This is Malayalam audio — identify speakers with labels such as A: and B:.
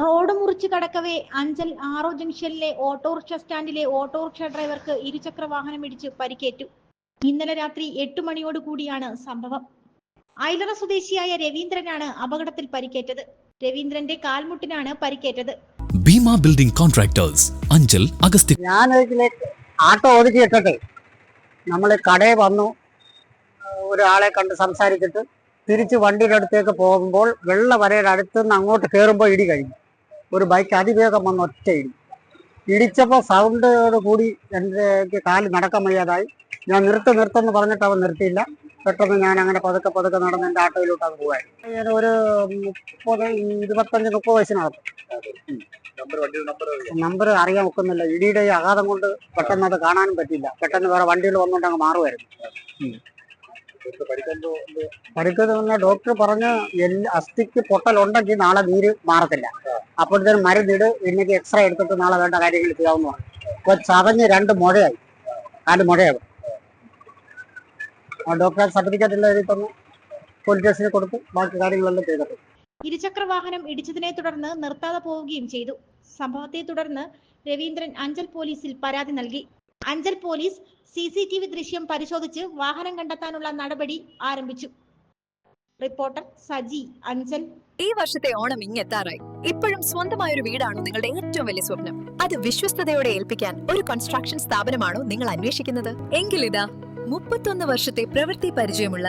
A: റോഡ് മുറിച്ച് കടക്കവേ അഞ്ചൽ ആറോ ജംഗ്ഷനിലെ ഓട്ടോറിക്ഷ സ്റ്റാൻഡിലെ ഓട്ടോറിക്ഷ ഡ്രൈവർക്ക് ഇരുചക്ര വാഹനം ഇടിച്ച് പരിക്കേറ്റു. ഇന്നലെ രാത്രി എട്ട് മണിയോട് കൂടിയാണ് സംഭവം. ഐലറ സ്വദേശിയായ രവീന്ദ്രനാണ് അപകടത്തിൽ പരിക്കേറ്റത്. രവീന്ദ്രന്റെ കാൽമുട്ടിനാണ് പരിക്കേറ്റത്.
B: ഭീമ ബിൽഡിംഗ് കോൺട്രാക്ടേഴ്സ് അഞ്ചൽ അഗസ്ത്യ
C: ഞാൻ ആട്ടോ ഒതുക്കി ഇട്ടിട്ട് നമ്മൾ കടയിൽ വന്നു. ഒരാളെ കണ്ട് സംസാരിച്ചിട്ട് തിരിച്ച് വണ്ടിയുടെ അടുത്തേക്ക് പോകുമ്പോൾ വെള്ള വരയുടെ അടുത്ത് നിന്ന് അങ്ങോട്ട് കയറുമ്പോൾ ഇടി കഴിഞ്ഞു. ഒരു ബൈക്ക് അതിവേഗം വന്ന് ഒറ്റ ഇടി ഇടിച്ചപ്പോൾ സൗണ്ടോട് കൂടി എന്റെ കാൽ നടക്കാൻ വയ്യാതായി. ഞാൻ നിർത്ത് നിർത്തുമെന്ന് പറഞ്ഞിട്ട് അവൻ നിർത്തിയില്ല. പെട്ടെന്ന് ഞാൻ അങ്ങനെ പതുക്കെ പതുക്കെ നടന്ന് എന്റെ ആട്ടോയിലോട്ട് അത് പോകാൻ ഒരു മുപ്പത് ഇരുപത്തഞ്ച് മുപ്പത് വയസ്സിനകത്ത്. നമ്പർ അറിയാൻ ഒക്കുന്നില്ല. ഇടിയുടെ ആഘാതം കൊണ്ട് പെട്ടെന്ന് അത് കാണാനും പറ്റില്ല പെട്ടെന്ന് വേറെ വണ്ടികൾ വന്നുകൊണ്ട് അങ്ങ് മാറുമായിരുന്നു പരിക്കെന്ന് പറഞ്ഞ ഡോക്ടർ പറഞ്ഞ് എല്ലാ അസ്ഥിക്ക് പൊട്ടലുണ്ടെങ്കിൽ നാളെ നീര് മാറത്തില്ല. അപ്പോഴത്തേനും മരുന്നിട് ഇന്നേക്ക് എക്സ്റേ എടുത്തിട്ട് നാളെ വേണ്ട കാര്യങ്ങൾ ചെയ്യാവുന്ന പറഞ്ഞു അപ്പൊ ചതഞ്ഞ് രണ്ട് മുഴയായി. രണ്ട് മുഴയാവും. ആ ഡോക്ടർ സർട്ടിഫിക്കറ്റ് എല്ലാം എഴുതി തന്നു. പോലീസ് സ്റ്റേഷനിൽ കൊടുത്ത് ബാക്കി കാര്യങ്ങളെല്ലാം ചെയ്തിട്ട്
A: ഇരുചക്ര വാഹനം ഇടിച്ചതിനെ തുടർന്ന് നിർത്താതെ പോവുകയും ചെയ്തു. സംഭവത്തെ തുടർന്ന് രവീന്ദ്രൻ അഞ്ചൽ പോലീസിൽ പരാതി നൽകി. Anchal police C C T V ദൃശ്യം പരിശോധിച്ച് വാഹനം കണ്ടെത്താനുള്ള നടപടി ആരംഭിച്ചു. റിപ്പോർട്ടർ സജി അഞ്ചൽ.
D: ഈ വർഷത്തെ ഓണം ഇങ്ങെത്താറായി. ഇപ്പോഴും സ്വന്തമായ ഒരു വീടാണോ നിങ്ങളുടെ ഏറ്റവും വലിയ സ്വപ്നം? അത് വിശ്വസ്തയോടെ ഏൽപ്പിക്കാൻ ഒരു കൺസ്ട്രക്ഷൻ സ്ഥാപനമാണോ നിങ്ങൾ അന്വേഷിക്കുന്നത്? എങ്കിൽ ഇതാ മുപ്പത്തൊന്ന് വർഷത്തെ പ്രവൃത്തി പരിചയമുള്ള